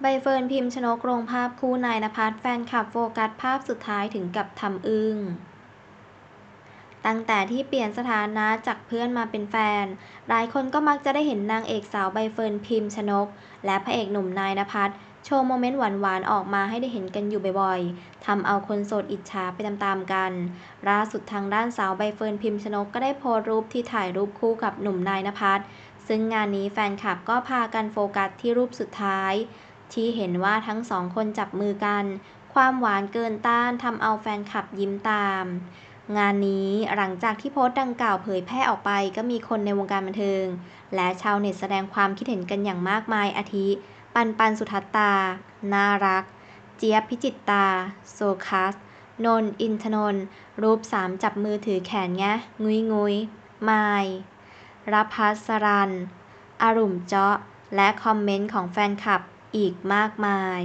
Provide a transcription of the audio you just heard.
ใบเฟิร์น พิมชนก ลงภาพคู่นายณภัสแฟนคลับโฟกัสภาพสุดท้ายถึงกับทำอึ้ง ตั้งแต่ที่เปลี่ยนสถานะจากเพื่อนมาเป็นแฟน หลายคนก็มักจะได้เห็นนางเอกสาวใบเฟิร์น พิมชนก และพระเอกหนุ่มนายณภัสโชว์โมเมนต์หวานๆ ออกมาให้ได้เห็นกันอยู่บ่อยๆ ทำเอาคนโสดอิจฉาไปตามๆกัน ล่าสุดทางด้านสาวใบเฟิร์นพิมชนกก็ได้โพสต์รูปที่ถ่ายรูปคู่กับหนุ่มนายณภัสซึ่งงานนี้แฟนคลับก็พากันโฟกัสที่รูปสุดท้าย ที่เห็นว่าทั้งสองคนจับมือกัน ความหวานเกินต้านทำเอาแฟนคลับยิ้มตาม งานนี้หลังจากที่โพสต์ดังกล่าวเผยแพร่ออกไปก็มีคนในวงการบันเทิง และชาวเน็ตแสดงความคิดเห็นกันอย่างมากมายอาทิ ปันปันสุทัตตา น่ารัก เจี๊ยบพิจิตตา โซคัส นนท์อินทนนท์รูปสามจับมือถือแขนแงะงุยงุยมายรพัสรันอารุ่มเจาะ และคอมเมนต์ของแฟนคลับ อีกมากมาย